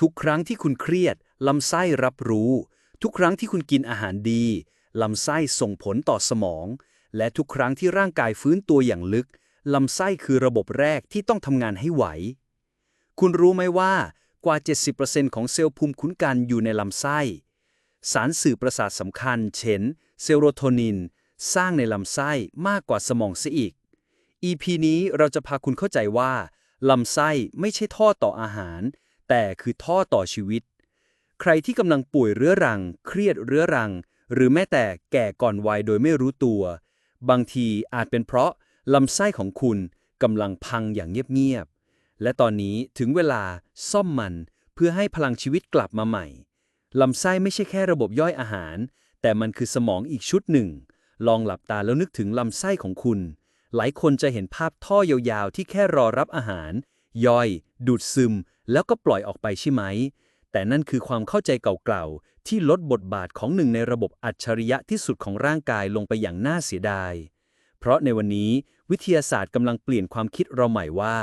ทุกครั้งที่คุณเครียด ลำไส้รับรู้ ทุกครั้งที่คุณกินอาหารดี ลำไส้ส่งผลต่อสมอง และทุกครั้งที่ร่างกายฟื้นตัวอย่างลึก ลำไส้คือระบบแรกที่ต้องทำงานให้ไหว คุณรู้ไหมว่ากว่า 70%ของเซลล์ภูมิคุ้มกันอยู่ในลำไส้ สารสื่อประสาทสำคัญ เช่น เซโรโทนิน สร้างในลำไส้มากกว่าสมองเสียอีก EP นี้เราจะพาคุณเข้าใจว่าลำไส้ไม่ใช่ท่อต่ออาหาร แต่คือท่อต่อชีวิต ใครที่กำลังป่วยเรื้อรัง เครียดเรื้อรัง หรือแม้แต่แก่ก่อนวัยโดยไม่รู้ตัว บางทีอาจเป็นเพราะลำไส้ของคุณกำลังพังอย่างเงียบๆ และตอนนี้ถึงเวลาซ่อมมันเพื่อให้พลังชีวิตกลับมาใหม่ ลำไส้ไม่ใช่แค่ระบบย่อยอาหาร แต่มันคือสมองอีกชุดหนึ่ง ลองหลับตาแล้วนึกถึงลำไส้ของคุณ หลายคนจะเห็นภาพท่อยาวๆ ที่แค่รอรับอาหาร ย่อย ดูดซึม แล้วก็ปล่อยออกไปใช่ไหม แต่นั่นคือความเข้าใจเก่าๆ ที่ลดบทบาทของหนึ่งในระบบอัจฉริยะที่สุดของร่างกายลงไปอย่างน่าเสียดาย เพราะในวันนี้วิทยาศาสตร์กำลังเปลี่ยนความคิดเราใหม่ว่า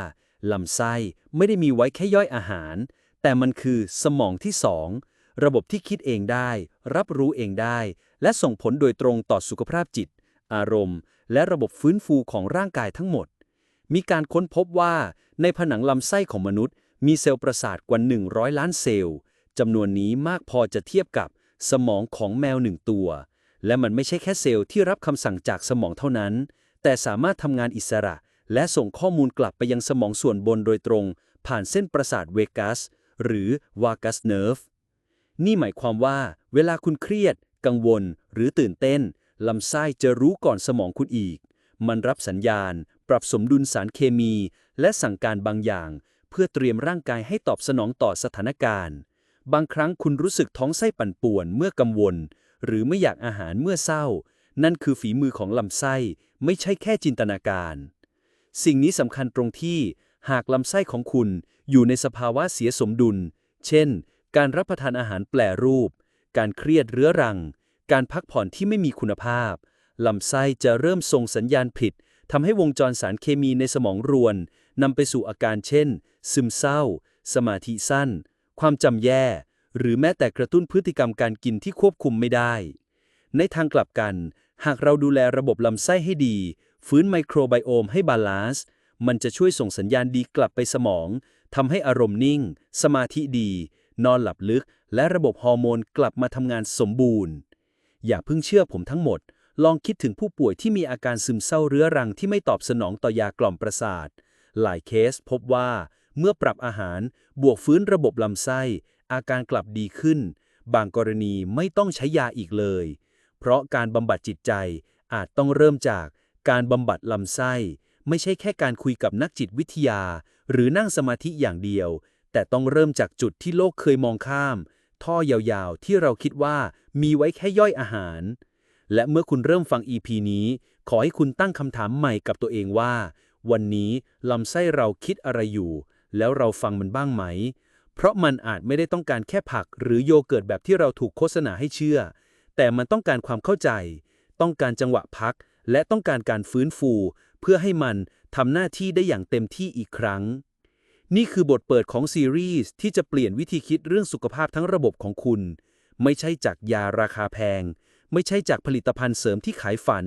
ลำไส้ไม่ได้มีไว้แค่ย่อยอาหาร แต่มันคือสมองที่สองระบบที่คิดเองได้ รับรู้เองได้ และส่งผลโดยตรงต่อสุขภาพจิต อารมณ์ และระบบฟื้นฟูของร่างกายทั้งหมด มีการค้นพบว่าในผนังลำไส้ของมนุษย์ มีเซลล์ประสาทกว่า 100 ล้านเซลล์จำนวนนี้มากพอจะเทียบกับสมองของแมวหนึ่งตัว และมันไม่ใช่แค่เซลล์ที่รับคำสั่งจากสมองเท่านั้น แต่สามารถทำงานอิสระ และส่งข้อมูลกลับไปยังสมองส่วนบนโดยตรง ผ่านเส้นประสาทเวกัสหรือวากัสเนิร์ฟนี่หมายความว่า เวลาคุณเครียด กังวล หรือตื่นเต้นลำไส้จะรู้ก่อนสมองคุณอีก มันรับสัญญาณ ปรับสมดุลสารเคมี และสั่งการบางอย่าง เพื่อเตรียมร่างกายให้ตอบสนองต่อสถานการณ์ บางครั้งคุณรู้สึกท้องไส้ปั่นป่วนเมื่อกังวล หรือไม่อยากอาหารเมื่อเศร้า นั่นคือฝีมือของลำไส้ ไม่ใช่แค่จินตนาการ สิ่งนี้สำคัญตรงที่หากลำไส้ของคุณอยู่ในสภาวะเสียสมดุล เช่น การรับประทานอาหารแปรรูป การเครียดเรื้อรัง การพักผ่อนที่ไม่มีคุณภาพ ลำไส้จะเริ่มส่งสัญญาณผิด ทำให้วงจรสารเคมีในสมองรวนนำไปสู่อาการเช่น ซึมเศร้า สมาธิสั้น ความจำแย่ หรือแม้แต่กระตุ้นพฤติกรรมการกินที่ควบคุมไม่ได้ ในทางกลับกัน หากเราดูแลระบบลำไส้ให้ดี ฟื้นไมโครไบโอมให้บาลานซ์มันจะช่วยส่งสัญญาณดีกลับไปสมองทำให้อารมณ์นิ่ง สมาธิดี นอนหลับลึก และระบบฮอร์โมนกลับมาทำงานสมบูรณ์ อย่าเพิ่งเชื่อผมทั้งหมด ลองคิดถึงผู้ป่วยที่มีอาการซึมเศร้าเรื้อรังที่ไม่ตอบสนองต่อยากล่อมประสาท หลายเคสพบว่าเมื่อปรับอาหารบวกฟื้นระบบลำไส้ อาการกลับดีขึ้น บางกรณีไม่ต้องใช้ยาอีกเลย เพราะการบำบัดจิตใจอาจต้องเริ่มจากการบำบัดลำไส้ ไม่ใช่แค่การคุยกับนักจิตวิทยา หรือนั่งสมาธิอย่างเดียว แต่ต้องเริ่มจากจุดที่โลกเคยมองข้าม ท่อยาวๆ ที่เราคิดว่ามีไว้แค่ย่อยอาหาร และเมื่อคุณเริ่มฟัง EP นี้ ขอให้คุณตั้งคำถามใหม่กับตัวเองว่า วันนี้ลำไส้เราคิดอะไรอยู่ แล้วเราฟังมันบ้างไหม เพราะมันอาจไม่ได้ต้องการแค่ผัก หรือโยเกิร์ตแบบที่เราถูกโฆษณาให้เชื่อ แต่มันต้องการความเข้าใจ ต้องการจังหวะพัก และต้องการการฟื้นฟู เพื่อให้มันทำหน้าที่ได้อย่างเต็มที่อีกครั้ง นี่คือบทเปิดของซีรีส์ที่จะเปลี่ยนวิธีคิดเรื่องสุขภาพทั้งระบบของคุณ ไม่ใช่จากยาราคาแพง ไม่ใช่จากผลิตภัณฑ์เสริมที่ขายฝัน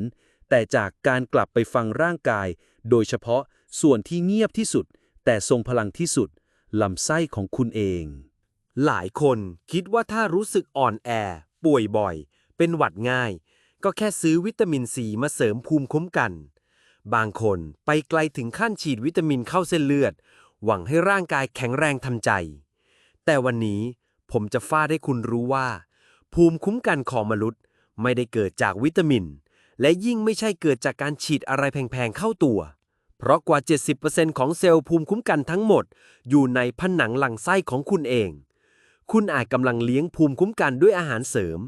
แต่จากการกลับไปฟังร่างกาย โดยเฉพาะส่วนที่เงียบที่สุด แต่ทรงพลังที่สุดลำไส้ของคุณเอง หลายคนคิดว่าถ้ารู้สึกอ่อนแอ ป่วยบ่อย เป็นหวัดง่าย ก็แค่ซื้อวิตามินซีมาเสริมภูมิคุ้มกัน บางคนไปไกลถึงขั้นฉีดวิตามินเข้าเส้นเลือด หวังให้ร่างกายแข็งแรงทันใจ แต่วันนี้ผมจะฟาดให้คุณรู้ว่า ภูมิคุ้มกันของมนุษย์ ไม่ได้เกิดจากวิตามิน และยิ่งไม่ใช่เกิดจากการฉีดอะไรแพงๆเข้าตัว เพราะกว่า 70%ของเซลล์ภูมิคุ้มกันทั้งหมด อยู่ในผนังหลำไส้ของคุณเอง คุณอาจกำลังเลี้ยงภูมิคุ้มกันด้วยอาหารเสริม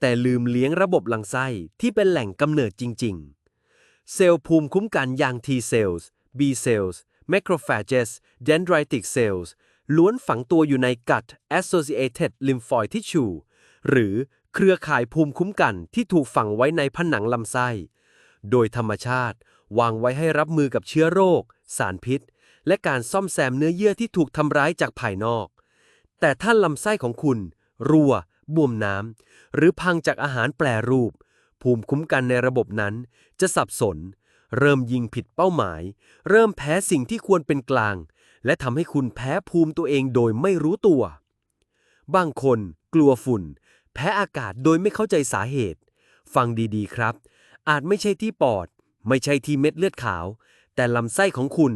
แต่ลืมเลี้ยงระบบหลำไส้ที่เป็นแหล่งกำเนิดจริง ๆ เซลล์ภูมิคุ้มกันอย่าง T cells B cells macrophages dendritic cells ล้วนฝังตัวอยู่ใน gut associated lymphoid tissue หรือ เครือข่ายภูมิคุ้มกันที่ถูกฝังไว้ในผนังลำไส้ โดยธรรมชาติ วางไว้ให้รับมือกับเชื้อโรค สารพิษ และการซ่อมแซมเนื้อเยื่อที่ถูกทำร้ายจากภายนอก แต่ถ้าลำไส้ของคุณ รั่ว บวมน้ำ หรือพังจากอาหารแปรรูป ภูมิคุ้มกันในระบบนั้น จะสับสน เริ่มยิงผิดเป้าหมาย เริ่มแพ้สิ่งที่ควรเป็นกลาง และทำให้คุณแพ้ภูมิตัวเองโดยไม่รู้ตัว บางคนกลัวฝุ่น แพ้อากาศโดยไม่เข้าใจสาเหตุ ฟังดีๆครับ อาจไม่ใช่ที่ปอด ไม่ใช่ที่เม็ดเลือดขาว แต่ลำไส้ของคุณ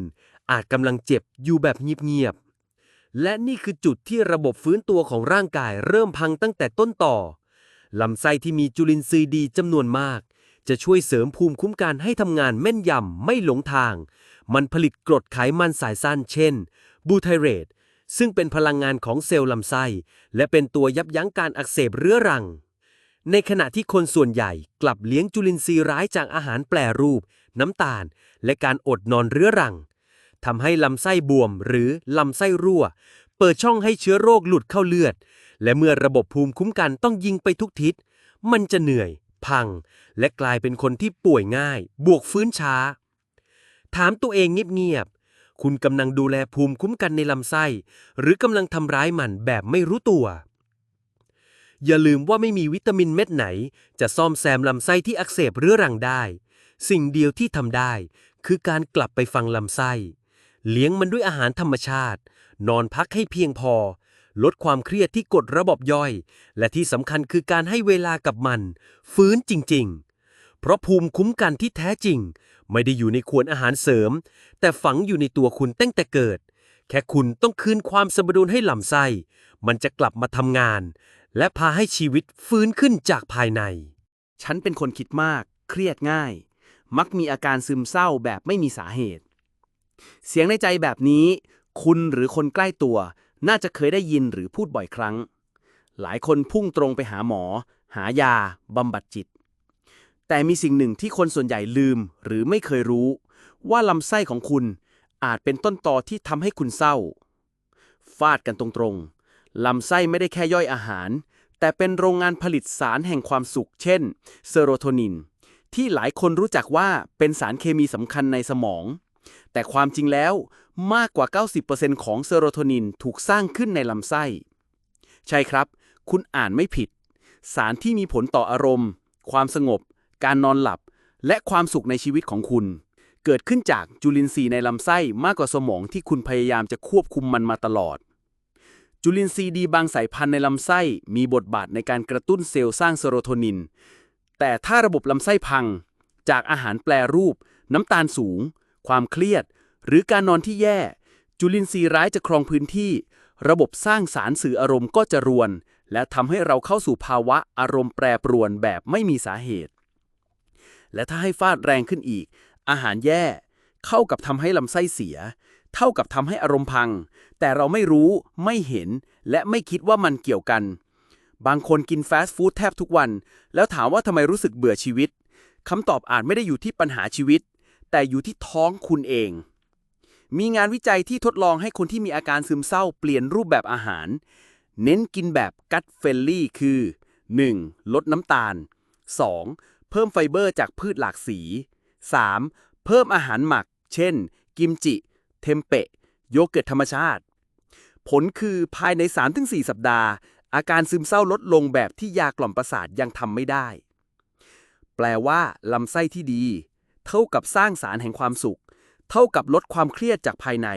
อาจกำลังเจ็บอยู่แบบเงียบๆ และนี่คือจุดที่ระบบฟื้นตัวของร่างกายเริ่มพังตั้งแต่ต้นต่อ ลำไส้ที่มีจุลินทรีย์ดีจำนวนมาก จะช่วยเสริมภูมิคุ้มกันให้ทำงานแม่นยำไม่หลงทาง มันผลิตกรดไขมันสายสั้น เช่น บูไทเรต ซึ่งเป็นพลังงานของเซลล์ลำไส้ และเป็นตัวยับยั้งการอักเสบเรื้อรัง ในขณะที่คนส่วนใหญ่กลับเลี้ยงจุลินทรีย์ร้ายจากอาหารแปรรูป น้ำตาล และการอดนอนเรื้อรังทำให้ลำไส้บวมหรือลำไส้รั่ว เปิดช่องให้เชื้อโรคหลุดเข้าเลือด และเมื่อระบบภูมิคุ้มกันต้องยิงไปทุกทิศ มันจะเหนื่อย พัง และกลายเป็นคนที่ป่วยง่าย บวกฟื้นช้า ถามตัวเองเงียบ คุณกำลังดูแลภูมิคุ้มกันในลำไส้ หรือกำลังทำร้ายมันแบบไม่รู้ตัว อย่าลืมว่าไม่มีวิตามินเม็ดไหน จะซ่อมแซมลำไส้ที่อักเสบเรื้อรังได้ สิ่งเดียวที่ทำได้ คือการกลับไปฟังลำไส้ เลี้ยงมันด้วยอาหารธรรมชาติ นอนพักให้เพียงพอ ลดความเครียดที่กดระบบย่อย และที่สำคัญคือการให้เวลากับมัน ฟื้นจริง ๆ เพราะภูมิคุ้มกันที่แท้จริง ไม่ได้อยู่ในขวดอาหารเสริม แต่ฝังอยู่ในตัวคุณตั้งแต่เกิด แค่คุณต้องคืนความสมดุลให้ลำไส้ มันจะกลับมาทำงาน และพาให้ชีวิตฟื้นขึ้นจากภายใน ฉันเป็นคนคิดมาก เครียดง่าย มักมีอาการซึมเศร้าแบบไม่มีสาเหตุ เสียงในใจแบบนี้ คุณหรือคนใกล้ตัว น่าจะเคยได้ยินหรือพูดบ่อยครั้ง หลายคนพุ่งตรงไปหาหมอ หายาบำบัดจิต แต่มีสิ่งหนึ่งที่คนส่วนใหญ่ลืมหรือไม่เคยรู้ ว่าลำไส้ของคุณอาจเป็นต้นตอที่ทำให้คุณเศร้า ฟาดกันตรงๆ ลำไส้ไม่ได้แค่ย่อยอาหาร แต่เป็นโรงงานผลิตสารแห่งความสุข เช่น เซโรโทนิน ที่หลายคนรู้จักว่าเป็นสารเคมีสำคัญในสมอง แต่ความจริงแล้วมากกว่า 90%ของเซโรโทนินถูกสร้างขึ้นในลำไส้ ใช่ครับ คุณอ่านไม่ผิด สารที่มีผลต่ออารมณ์ ความสงบ การนอนหลับ และความสุขในชีวิตของคุณ เกิดขึ้นจากจุลินทรีย์ในลำไส้มากกว่าสมองที่คุณพยายามจะควบคุมมันมาตลอด จุลินทรีย์ดีบางสายพันธุ์ในลำไส้มีบทบาทในการกระตุ้นเซลล์สร้างเซโรโทนิน แต่ถ้าระบบลำไส้พัง จากอาหารแปรรูป น้ำตาลสูง ความเครียด หรือการนอนที่แย่ จุลินทรีย์ร้ายจะครองพื้นที่ ระบบสร้างสารสื่ออารมณ์ก็จะรวนและทำให้เราเข้าสู่ภาวะอารมณ์แปรปรวนแบบไม่มีสาเหตุ และถ้าให้ฟาดแรงขึ้นอีก อาหารแย่ เข้ากับทำให้ลำไส้เสีย เท่ากับทำให้อารมณ์พัง แต่เราไม่รู้ ไม่เห็น และไม่คิดว่ามันเกี่ยวกัน บางคนกินฟาสต์ฟู้ดแทบทุกวัน แล้วถามว่าทำไมรู้สึกเบื่อชีวิตคำตอบอาจไม่ได้อยู่ที่ปัญหาชีวิต แต่อยู่ที่ท้องคุณเอง มีงานวิจัยที่ทดลองให้คนที่มีอาการซึมเศร้าเปลี่ยนรูปแบบอาหาร เน้นกินแบบกัดเฟลลี่คือ 1. ลดน้ำตาล 2. เพิ่มไฟเบอร์จากพืชหลากสี 3. เพิ่มอาหารหมัก เช่น กิมจิ เทมเปะ โยเกิร์ตธรรมชาติ ผลคือภายใน 3-4 สัปดาห์ อาการซึมเศร้าลดลงแบบที่ยากล่อมประสาทยังทำไม่ได้ แปลว่าลำไส้ที่ดี เท่ากับสร้างสารแห่งความสุข เท่ากับลดความเครียดจากภายใน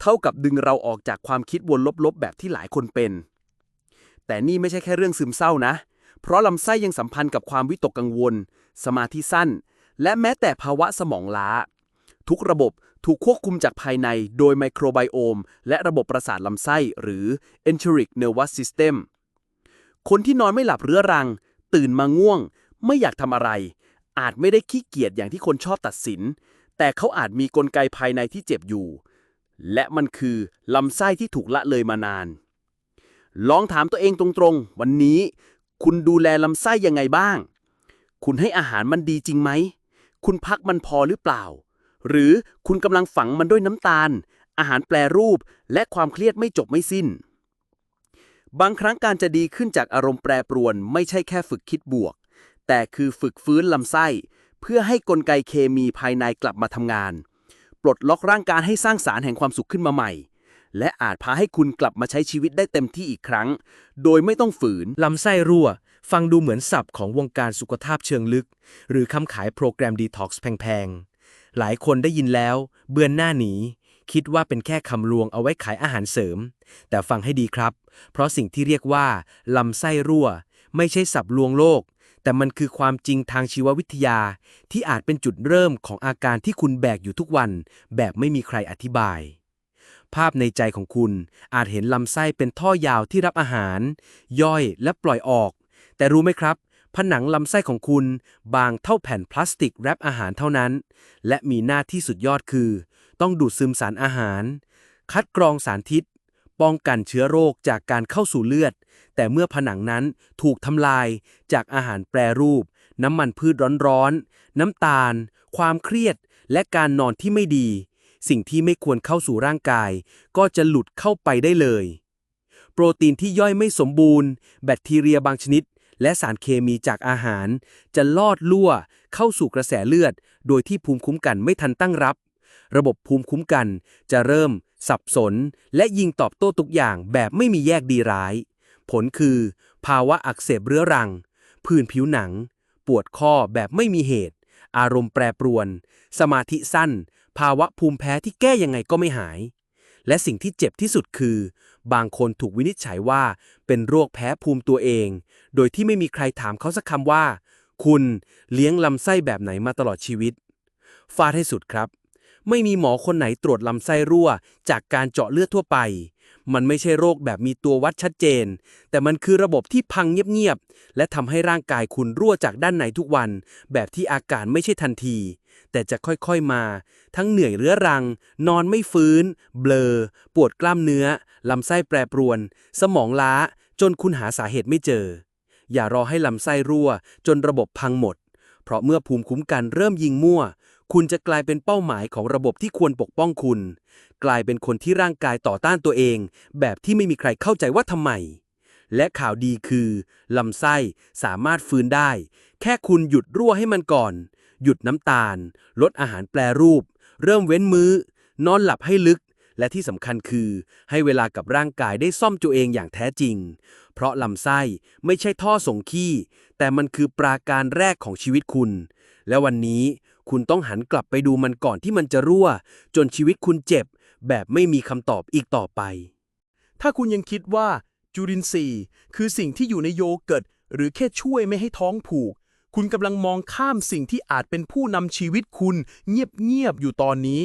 เท่ากับดึงเราออกจากความคิดวนลบๆ แบบที่หลายคนเป็น แต่นี่ไม่ใช่แค่เรื่องซึมเศร้านะ เพราะลำไส้ยังสัมพันธ์กับความวิตกกังวล สมาธิสั้น และแม้แต่ภาวะสมองล้า ทุกระบบถูกควบคุมจากภายในโดยไมโครไบโอม และระบบประสาทลำไส้ หรือ enteric nervous system คนที่นอนไม่หลับเรื้อรัง ตื่นมาง่วง ไม่อยากทำอะไร อาจไม่ได้ขี้เกียจอย่างที่คนชอบตัดสิน แต่เขาอาจมีกลไกภายในที่เจ็บอยู่ และมันคือลำไส้ที่ถูกละเลยมานาน ลองถามตัวเองตรงๆ วันนี้ คุณดูแลลำไส้ยังไงบ้าง คุณให้อาหารมันดีจริงไหม คุณพักมันพอหรือเปล่า หรือคุณกำลังฝังมันด้วยน้ำตาล อาหารแปรรูป และความเครียดไม่จบไม่สิ้น บางครั้งการจะดีขึ้นจากอารมณ์แปรปรวน ไม่ใช่แค่ฝึกคิดบวก แต่คือฝึกฟื้นลำไส้ เพื่อให้กลไกเคมีภายในกลับมาทำงาน ปลดล็อกร่างกายให้สร้างสารแห่งความสุขขึ้นมาใหม่ และอาจพาให้คุณกลับมาใช้ชีวิตได้เต็มที่อีกครั้ง โดยไม่ต้องฝืน ลำไส้รั่ว ฟังดูเหมือนศัพท์ของวงการสุขภาพเชิงลึก หรือคำขายโปรแกรมดีท็อกซ์แพงๆ หลายคนได้ยินแล้ว เบือนหน้าหนี คิดว่าเป็นแค่คำลวงเอาไว้ขายอาหารเสริม แต่ฟังให้ดีครับ เพราะสิ่งที่เรียกว่า ลำไส้รั่ว ไม่ใช่ศัพท์ลวงโลก แต่มันคือความจริงทางชีววิทยา ที่อาจเป็นจุดเริ่มของอาการที่คุณแบกอยู่ทุกวัน แบบไม่มีใครอธิบาย ภาพในใจของคุณ อาจเห็นลำไส้เป็นท่อยาวที่รับอาหาร ย่อยและปล่อยออก แต่รู้ไหมครับ ผนังลำไส้ของคุณบางเท่าแผ่นพลาสติกแรปอาหารเท่านั้น และมีหน้าที่สุดยอดคือ ต้องดูดซึมสารอาหาร คัดกรองสารพิษป้องกันเชื้อโรคจากการเข้าสู่เลือด แต่เมื่อผนังนั้นถูกทำลายจากอาหารแปรรูป น้ำมันพืชร้อนๆ น้ำตาล ความเครียด และการนอนที่ไม่ดี สิ่งที่ไม่ควรเข้าสู่ร่างกาย ก็จะหลุดเข้าไปได้เลย โปรตีนที่ย่อยไม่สมบูรณ์ แบคทีเรียบางชนิด และสารเคมีจากอาหาร จะลอดลั่ว เข้าสู่กระแสเลือด โดยที่ภูมิคุ้มกันไม่ทันตั้งรับ ระบบภูมิคุ้มกันจะเริ่ม สับสน และยิงตอบโต้ทุกอย่างแบบไม่มีแยกดีร้าย ผลคือ ภาวะอักเสบเรื้อรัง ผื่นผิวหนัง ปวดข้อแบบไม่มีเหตุอารมณ์แปรปรวน สมาธิสั้น ภาวะภูมิแพ้ที่แก้ยังไงก็ไม่หาย และสิ่งที่เจ็บที่สุดคือ บางคนถูกวินิจฉัยว่าเป็นโรคแพ้ภูมิตัวเอง โดยที่ไม่มีใครถามเขาสักคำว่า คุณเลี้ยงลำไส้แบบไหนมาตลอดชีวิต ฟาดให้สุดครับ ไม่มีหมอคนไหนตรวจลำไส้รั่ว จากการเจาะเลือดทั่วไป มันไม่ใช่โรคแบบมีตัววัดชัดเจน แต่มันคือระบบที่พังเงียบๆ และทำให้ร่างกายคุณรั่วจากด้านในทุกวัน แบบที่อาการไม่ใช่ทันที แต่จะค่อยๆมา ทั้งเหนื่อยเรื้อรัง นอนไม่ฟื้น เบลอ ปวดกล้ามเนื้อ ลำไส้แปรปรวน สมองล้า จนคุณหาสาเหตุไม่เจอ อย่ารอให้ลำไส้รั่ว จนระบบพังหมด เพราะเมื่อภูมิคุ้มกันเริ่มยิงมั่ว คุณจะกลายเป็นเป้าหมายของระบบที่ควรปกป้องคุณ กลายเป็นคนที่ร่างกายต่อต้านตัวเอง แบบที่ไม่มีใครเข้าใจว่าทำไม และข่าวดีคือลำไส้สามารถฟื้นได้ แค่คุณหยุดรั่วให้มันก่อน หยุดน้ำตาล ลดอาหารแปรรูป เริ่มเว้นมือ้อ นอนหลับให้ลึก และที่สำคัญคือ ให้เวลากับร่างกายได้ซ่อมตัวเองอย่างแท้จริง เพราะลำไส้ไม่ใช่ท่อส่งขี้ แต่มันคือปราการแรกของชีวิตคุณ และวันนี้ คุณต้องหันกลับไปดูมันก่อนที่มันจะรั่ว จนชีวิตคุณเจ็บ แบบไม่มีคำตอบอีกต่อไป ถ้าคุณยังคิดว่า จุลินทรีย์ คือสิ่งที่อยู่ในโยเกิร์ตหรือแค่ช่วยไม่ให้ท้องผูก คุณกำลังมองข้ามสิ่งที่อาจเป็นผู้นำชีวิตคุณ เงียบๆอยู่ตอนนี้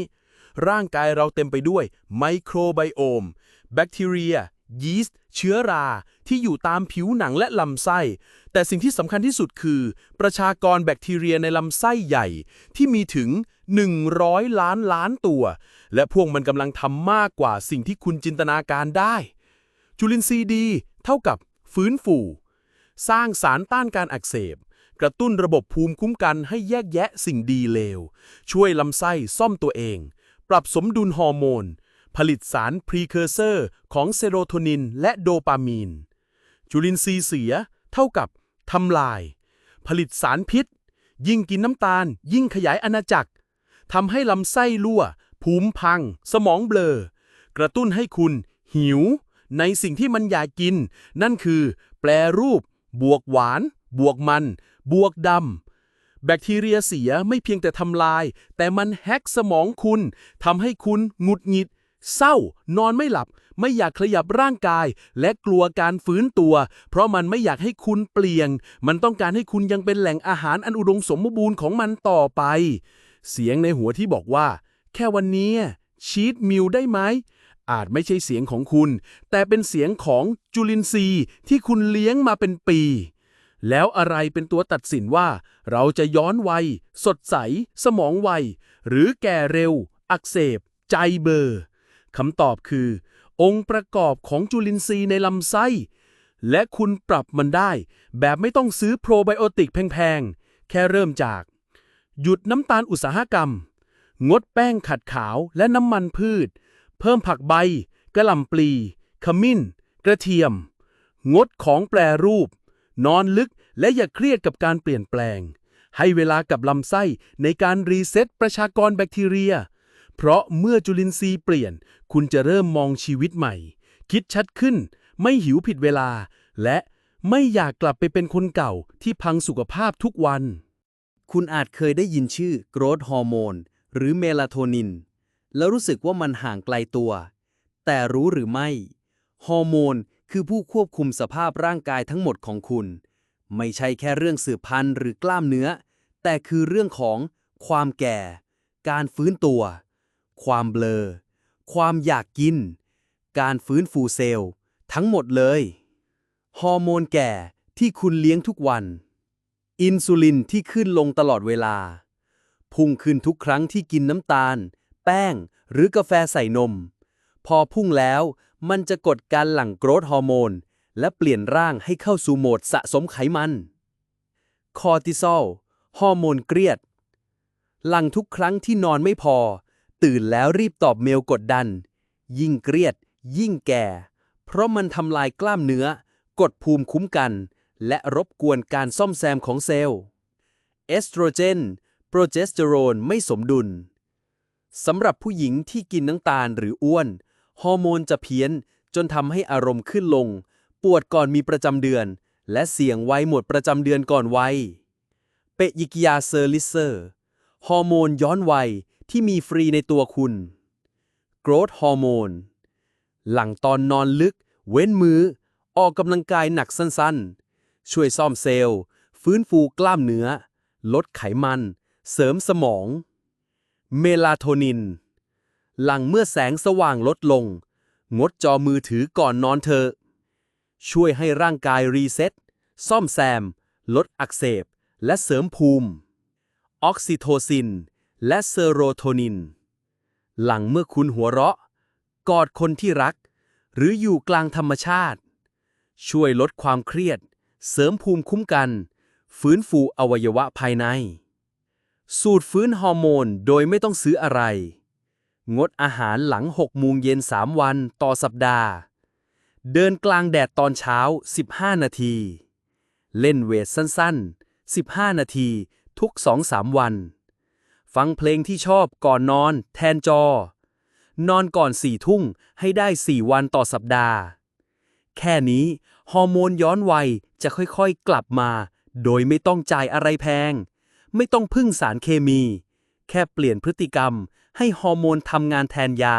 ร่างกายเราเต็มไปด้วยไมโครไบโอม แบคทีเรีย ยีสต์ เชื้อรา ที่อยู่ตามผิวหนังและลำไส้ แต่สิ่งที่สำคัญที่สุดคือ ประชากรแบคทีเรียในลำไส้ใหญ่ ที่มีถึง 100 ล้านล้านตัว และพวกมันกำลังทำมากกว่าสิ่งที่คุณจินตนาการได้ จุลินทรีย์ดี เท่ากับฟื้นฟู สร้างสารต้านการอักเสบ กระตุ้นระบบภูมิคุ้มกันให้แยกแยะสิ่งดีเลว ช่วยลำไส้ซ่อมตัวเอง ปรับสมดุลฮอร์โมน ผลิตสารพรีเคอร์เซอร์ของเซโรโทนินและโดปามีน จุลินทรีย์เสียเท่ากับทำลาย ผลิตสารพิษ ยิ่งกินน้ำตาล ยิ่งขยายอาณาจักรทำให้ลำไส้รั่ว ภูมิพัง สมองเบลอ กระตุ้นให้คุณ หิว ในสิ่งที่มันอยากกิน นั่นคือ แปรรูป บวกหวาน บวกมัน บวกดำแบคทีเรียเสียไม่เพียงแต่ทำลาย แต่มันแฮกสมองคุณทำให้คุณหงุดหงิด เศร้า นอนไม่หลับ ไม่อยากขยับร่างกาย และกลัวการฟื้นตัว เพราะมันไม่อยากให้คุณเปลี่ยน มันต้องการให้คุณยังเป็นแหล่งอาหารอันอุดมสมบูรณ์ของมันต่อไป เสียงในหัวที่บอกว่า แค่วันนี้ชีตมิลได้ไหม อาจไม่ใช่เสียงของคุณ แต่เป็นเสียงของจุลินทรีย์ที่คุณเลี้ยงมาเป็นปี แล้วอะไรเป็นตัวตัดสินว่า เราจะย้อนวัย สดใส สมองไวหรือแก่เร็ว อักเสบ ใจเบอร์ คำตอบคือ องค์ประกอบของจุลินทรีย์ในลำไส้ และคุณปรับมันได้ แบบไม่ต้องซื้อโปรไบโอติกแพงๆ แค่เริ่มจาก หยุดน้ำตาลอุตสาหกรรม งดแป้งขัดขาวและน้ำมันพืช เพิ่มผักใบกระหล่ำปลี ขมิ้น กระเทียม งดของแปรรูป นอนลึกและอย่าเครียดกับการเปลี่ยนแปลง ให้เวลากับลำไส้ในการรีเซ็ตประชากรแบคทีเรีย เพราะเมื่อจุลินทรีย์เปลี่ยน คุณจะเริ่มมองชีวิตใหม่ คิดชัดขึ้น ไม่หิวผิดเวลา และไม่อยากกลับไปเป็นคนเก่าที่พังสุขภาพทุกวัน คุณอาจเคยได้ยินชื่อโกรทฮอร์โมนหรือเมลาโทนิน แล้วรู้สึกว่ามันห่างไกลตัว แต่รู้หรือไม่ ฮอร์โมนคือผู้ควบคุมสภาพร่างกายทั้งหมดของคุณ ไม่ใช่แค่เรื่องสืบพันธุ์หรือกล้ามเนื้อ แต่คือเรื่องของความแก่ การฟื้นตัว ความเบลอ ความอยากกิน การฟื้นฟูเซลล์ ทั้งหมดเลย ฮอร์โมนแก่ที่คุณเลี้ยงทุกวัน อินซูลินที่ขึ้นลงตลอดเวลา พุ่งขึ้นทุกครั้งที่กินน้ำตาล แป้ง หรือกาแฟใส่นม พอพุ่งแล้วมันจะกดการหลั่งโกรทฮอร์โมน และเปลี่ยนร่างให้เข้าสู่โหมดสะสมไขมัน คอร์ติซอล ฮอร์โมนเครียด หลั่งทุกครั้งที่นอนไม่พอ ตื่นแล้วรีบตอบเมลกดดัน ยิ่งเครียด ยิ่งแก่ เพราะมันทำลายกล้ามเนื้อ กดภูมิคุ้มกัน และรบกวนการซ่อมแซมของเซลล์เอสโตรเจน โปรเจสเตอโรนไม่สมดุลสำหรับผู้หญิงที่กินน้ำตาลหรืออ้วน ฮอร์โมนจะเพี้ยน จนทำให้อารมณ์ขึ้นลง ปวดก่อนมีประจำเดือน และเสี่ยงไว้หมดประจำเดือนก่อนวัยเปยิกยาเซอร์ลิเซอร์ ฮอร์โมนย้อนวัย ที่มีฟรีในตัวคุณโกรทฮอร์โมนหลังตอนนอนลึก เว้นมือออกกำลังกายหนักสั้นๆ ช่วยซ่อมเซลล์ ฟื้นฟูกล้ามเนื้อ ลดไขมัน เสริมสมอง เมลาโทนิน หลังเมื่อแสงสว่างลดลง งดจอมือถือก่อนนอนเถอช่วยให้ร่างกายรีเซ็ต ซ่อมแซม ลดอักเสบ และเสริมภูมิ ออกซิโทซิน และเซโรโทนิน หลังเมื่อคุณหัวเราะ กอดคนที่รัก หรืออยู่กลางธรรมชาติ ช่วยลดความเครียด เสริมภูมิคุ้มกัน ฟื้นฟูอวัยวะภายใน สูตรฟื้นฮอร์โมนโดยไม่ต้องซื้ออะไร งดอาหารหลัง6โมงเย็น 3 วันต่อสัปดาห์ เดินกลางแดดตอนเช้า 15 นาที เล่นเวทสั้นๆ 15 นาทีทุก 2-3 วัน ฟังเพลงที่ชอบก่อนนอน แทนจอ นอนก่อนสี่ทุ่งให้ได้4วันต่อสัปดาห์ แค่นี้ฮอร์โมนย้อนวัยจะค่อยๆกลับมา โดยไม่ต้องจ่ายอะไรแพง ไม่ต้องพึ่งสารเคมี แค่เปลี่ยนพฤติกรรมให้ฮอร์โมนทำงานแทนยา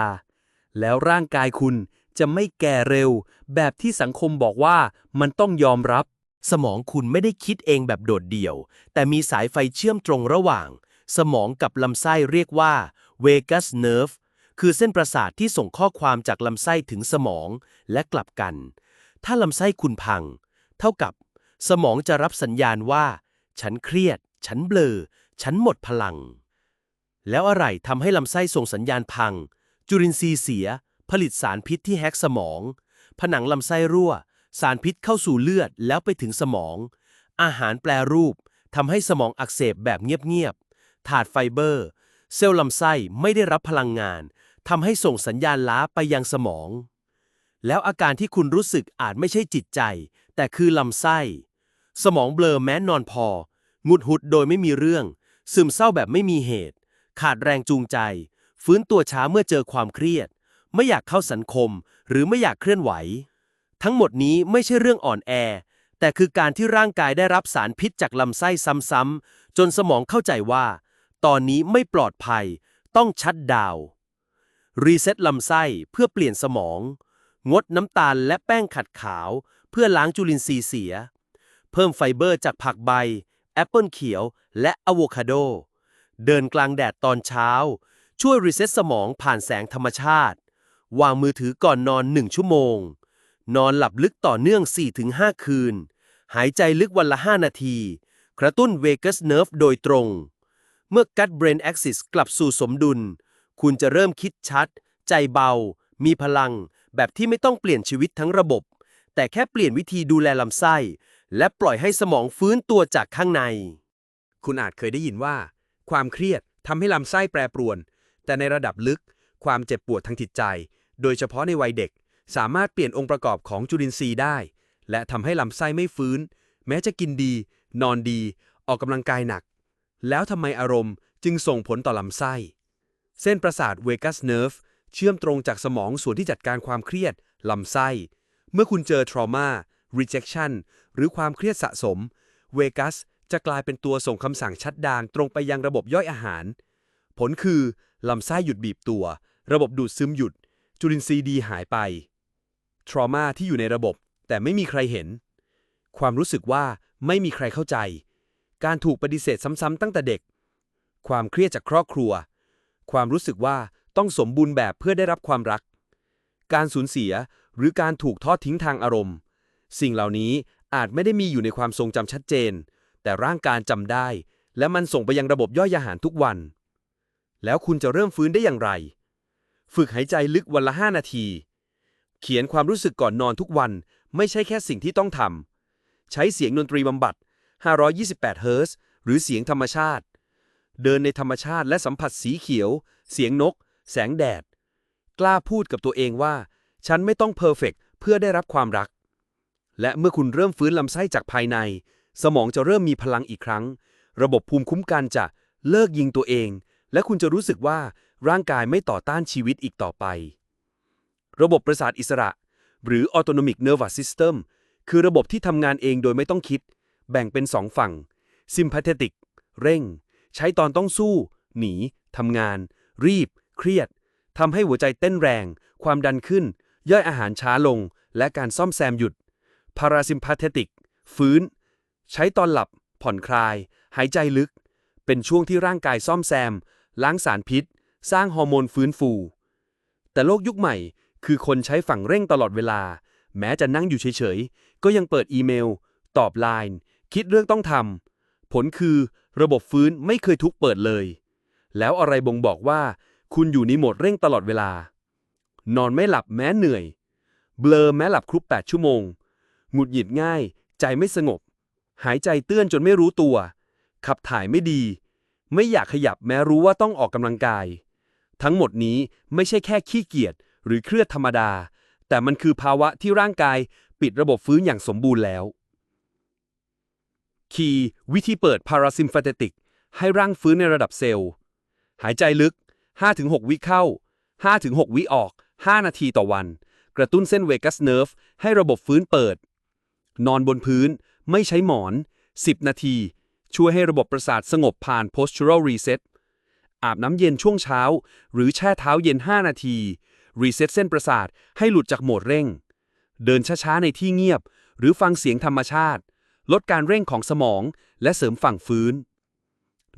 แล้วร่างกายคุณจะไม่แก่เร็ว แบบที่สังคมบอกว่ามันต้องยอมรับ สมองคุณไม่ได้คิดเองแบบโดดเดี่ยว แต่มีสายไฟเชื่อมตรงระหว่าง สมองกับลำไส้เรียกว่า vagus nerve คือเส้นประสาทที่ส่งข้อความจากลำไส้ถึงสมองและกลับกัน ถ้าลำไส้คุณพัง เท่ากับ สมองจะรับสัญญาณว่า ฉันเครียด ฉันเบลอ ฉันหมดพลัง แล้วอะไรทำให้ลำไส้ส่งสัญญาณพัง จุลินทรีย์เสีย ผลิตสารพิษที่แฮกสมอง ผนังลำไส้รั่ว สารพิษเข้าสู่เลือดแล้วไปถึงสมอง อาหารแปรรูปทำให้สมองอักเสบแบบเงียบ ถาดไฟเบอร์ เซลล์ลำไส้ไม่ได้รับพลังงานทำให้ส่งสัญญาณล้าไปยังสมอง แล้วอาการที่คุณรู้สึกอาจไม่ใช่จิตใจ แต่คือลำไส้ สมองเบลอแม้นอนพอ งุดหุดโดยไม่มีเรื่อง ซึมเศร้าแบบไม่มีเหตุ ขาดแรงจูงใจ ฟื้นตัวช้าเมื่อเจอความเครียด ไม่อยากเข้าสังคม หรือไม่อยากเคลื่อนไหว ทั้งหมดนี้ไม่ใช่เรื่องอ่อนแอ แต่คือการที่ร่างกายได้รับสารพิษจากลำไส้ซ้ำๆจนสมองเข้าใจว่า ตอนนี้ไม่ปลอดภัย ต้องชัดดาวรีเซ็ตลำไส้เพื่อเปลี่ยนสมอง งดน้ำตาลและแป้งขัดขาว เพื่อล้างจุลินทรีย์เสีย เพิ่มไฟเบอร์จากผักใบ แอปเปิลเขียว และอะโวคาโด เดินกลางแดดตอนเช้า ช่วยรีเซ็ตสมองผ่านแสงธรรมชาติ วางมือถือก่อนนอน 1 ชั่วโมง นอนหลับลึกต่อเนื่อง 4-5 คืน หายใจลึกวันละ 5 นาที กระตุ้นเวกัสเนิร์ฟโดยตรง เมื่อ gut brain axis กลับสู่สมดุล คุณจะเริ่มคิดชัด ใจเบา มีพลัง แบบที่ไม่ต้องเปลี่ยนชีวิตทั้งระบบ แต่แค่เปลี่ยนวิธีดูแลลำไส้ และปล่อยให้สมองฟื้นตัวจากข้างใน คุณอาจเคยได้ยินว่า ความเครียดทำให้ลำไส้แปรปรวน แต่ในระดับลึก ความเจ็บปวดทางจิตใจ โดยเฉพาะในวัยเด็ก สามารถเปลี่ยนองค์ประกอบของจุลินทรีย์ได้ และทำให้ลำไส้ไม่ฟื้น แม้จะกินดี นอนดี ออกกำลังกายหนัก แล้วทำไมอารมณ์จึงส่งผลต่อลำไส้ เส้นประสาทเวกัสเนิร์ฟเชื่อมตรงจากสมองส่วนที่จัดการความเครียด ลำไส้ เมื่อคุณเจอ trauma rejection หรือความเครียดสะสม เวกัสจะกลายเป็นตัวส่งคำสั่งชัดดาวน์ตรงไปยังระบบย่อยอาหาร ผลคือ ลำไส้หยุดบีบตัว ระบบดูดซึมหยุด จุลินทรีย์ดีหายไป trauma ที่อยู่ในระบบแต่ไม่มีใครเห็น ความรู้สึกว่าไม่มีใครเข้าใจ การถูกปฏิเสธซ้ำๆตั้งแต่เด็ก ความเครียดจากครอบครัว ความรู้สึกว่าต้องสมบูรณ์แบบเพื่อได้รับความรัก การสูญเสียหรือการถูกทอดทิ้งทางอารมณ์ สิ่งเหล่านี้อาจไม่ได้มีอยู่ในความทรงจำชัดเจน แต่ร่างกายจำได้ และมันส่งไปยังระบบย่อยอาหารทุกวัน แล้วคุณจะเริ่มฟื้นได้อย่างไร ฝึกหายใจลึกวันละ 5 นาที เขียนความรู้สึกก่อนนอนทุกวัน ไม่ใช่แค่สิ่งที่ต้องทำใช้เสียงดนตรีบำบัด 528 เฮิร์ตซ์หรือเสียงธรรมชาติ เดินในธรรมชาติและสัมผัสสีเขียว เสียงนก แสงแดด กล้าพูดกับตัวเองว่า ฉันไม่ต้องเพอร์เฟกเพื่อได้รับความรัก และเมื่อคุณเริ่มฟื้นลำไส้จากภายใน สมองจะเริ่มมีพลังอีกครั้ง ระบบภูมิคุ้มกันจะเลิกยิงตัวเอง และคุณจะรู้สึกว่าร่างกายไม่ต่อต้านชีวิตอีกต่อไป ระบบประสาทอิสระ หรือ autonomic nervous system คือระบบที่ทำงานเองโดยไม่ต้องคิด แบ่งเป็นสองฝั่ง sympathetic เร่ง ใช้ตอนต้องสู้ หนี ทำงาน รีบ เครียด ทำให้หัวใจเต้นแรง ความดันขึ้น ย่อยอาหารช้าลง และการซ่อมแซมหยุด parasympathetic ฟื้น ใช้ตอนหลับ ผ่อนคลาย หายใจลึก เป็นช่วงที่ร่างกายซ่อมแซม ล้างสารพิษ สร้างฮอร์โมนฟื้นฟู แต่โลกยุคใหม่ คือคนใช้ฝั่งเร่งตลอดเวลา แม้จะนั่งอยู่เฉยๆ ก็ยังเปิดอีเมล ตอบไลน์ คิดเรื่องต้องทำผลคือระบบฟื้นไม่เคยทุกเปิดเลย แล้วอะไรบ่งบอกว่า คุณอยู่ในโหมดเร่งตลอดเวลา นอนไม่หลับแม้เหนื่อย เบลอแม้หลับครบ8 ชั่วโมง หงุดหงิดง่าย ใจไม่สงบ หายใจเตื้อนจนไม่รู้ตัว ขับถ่ายไม่ดี ไม่อยากขยับแม้รู้ว่าต้องออกกำลังกาย ทั้งหมดนี้ไม่ใช่แค่ขี้เกียจหรือเครียดธรรมดา แต่มันคือภาวะที่ร่างกายปิดระบบฟื้นอย่างสมบูรณ์แล้ว คีย์วิธีเปิด parasympathetic ให้ร่างฟื้นในระดับเซลล์ หายใจลึก 5-6 วิเข้า 5-6 วิออก 5 นาทีต่อวัน กระตุ้นเส้นเวกัสเนิร์ฟให้ระบบฟื้นเปิด นอนบนพื้น ไม่ใช้หมอน 10 นาที ช่วยให้ระบบประสาทสงบผ่าน postural reset อาบน้ำเย็นช่วงเช้า หรือแช่เท้าเย็น 5 นาทีรีเซ็ตเส้นประสาทให้หลุดจากโหมดเร่ง เดินช้าๆในที่เงียบ หรือฟังเสียงธรรมชาติ ลดการเร่งของสมอง และเสริมฝั่งฟื้น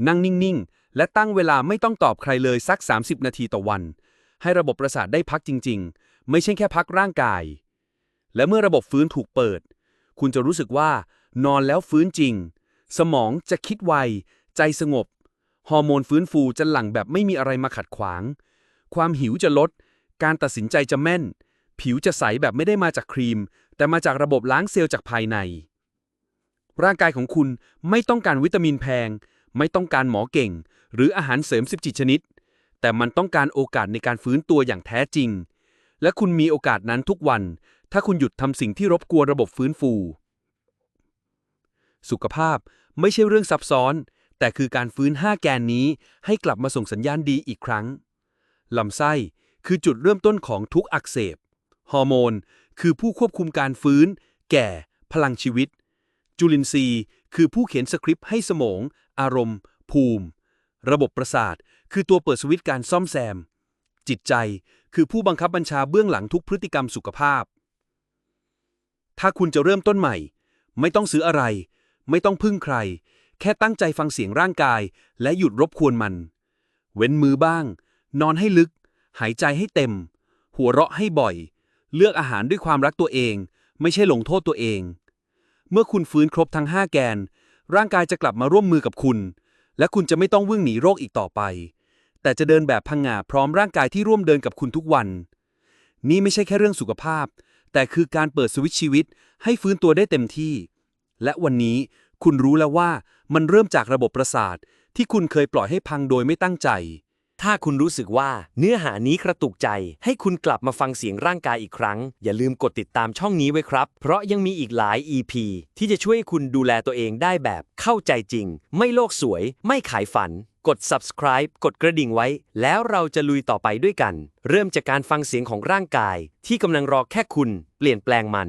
นั่งนิ่ง ๆ และตั้งเวลาไม่ต้องตอบใครเลยสัก 30 นาทีต่อวัน ให้ระบบประสาทได้พักจริง ๆ ไม่ใช่แค่พักร่างกาย และเมื่อระบบฟื้นถูกเปิด คุณจะรู้สึกว่า นอนแล้วฟื้นจริง สมองจะคิดไว ใจสงบ ฮอร์โมนฟื้นฟูจะหลั่งแบบไม่มีอะไรมาขัดขวาง ความหิวจะลด การตัดสินใจจะแม่น ผิวจะใสแบบไม่ได้มาจากครีม แต่มาจากระบบล้างเซลล์จากภายใน ร่างกายของคุณไม่ต้องการวิตามินแพง ไม่ต้องการหมอเก่ง หรืออาหารเสริม17ชนิด แต่มันต้องการโอกาสในการฟื้นตัวอย่างแท้จริง และคุณมีโอกาสนั้นทุกวัน ถ้าคุณหยุดทำสิ่งที่รบกวนระบบฟื้นฟู สุขภาพไม่ใช่เรื่องซับซ้อน แต่คือการฟื้น 5 แกนนี้ให้กลับมาส่งสัญญาณดีอีกครั้งลำไส้คือจุดเริ่มต้นของทุกอักเสบ ฮอร์โมน คือผู้ควบคุมการฟื้น แก่ พลังชีวิต จุลินทรีย์ คือผู้เขียนสคริปต์ให้สมอง อารมณ์ ภูมิ ระบบประสาท คือตัวเปิดสวิตช์การซ่อมแซม จิตใจ คือผู้บังคับบัญชาเบื้องหลังทุกพฤติกรรมสุขภาพ ถ้าคุณจะเริ่มต้นใหม่ ไม่ต้องซื้ออะไร ไม่ต้องพึ่งใคร แค่ตั้งใจฟังเสียงร่างกาย และหยุดรบกวนมัน เว้นมือบ้าง นอนให้ลึก หายใจให้เต็ม หัวเราะให้บ่อย เลือกอาหารด้วยความรักตัวเอง ไม่ใช่ลงโทษตัวเอง เมื่อคุณฟื้นครบทั้ง 5 แกน ร่างกายจะกลับมาร่วมมือกับคุณ และคุณจะไม่ต้องวิ่งหนีโรคอีกต่อไป แต่จะเดินแบบพังงาพร้อมร่างกายที่ร่วมเดินกับคุณทุกวัน นี่ไม่ใช่แค่เรื่องสุขภาพ แต่คือการเปิดสวิตช์ชีวิต ให้ฟื้นตัวได้เต็มที่ และวันนี้คุณรู้แล้วว่ามันเริ่มจากระบบประสาทที่คุณเคยปล่อยให้พังโดยไม่ตั้งใจ ถ้าคุณรู้สึกว่าเนื้อหานี้กระตุกใจ ให้คุณกลับมาฟังเสียงร่างกายอีกครั้ง อย่าลืมกดติดตามช่องนี้ไว้ครับ เพราะยังมีอีกหลาย EP ที่จะช่วยคุณดูแลตัวเองได้แบบเข้าใจจริง ไม่โลกสวย ไม่ขายฝัน กด subscribe กดกระดิ่งไว้ แล้วเราจะลุยต่อไปด้วยกัน เริ่มจากการฟังเสียงของร่างกาย ที่กำลังรอแค่คุณ เปลี่ยนแปลงมัน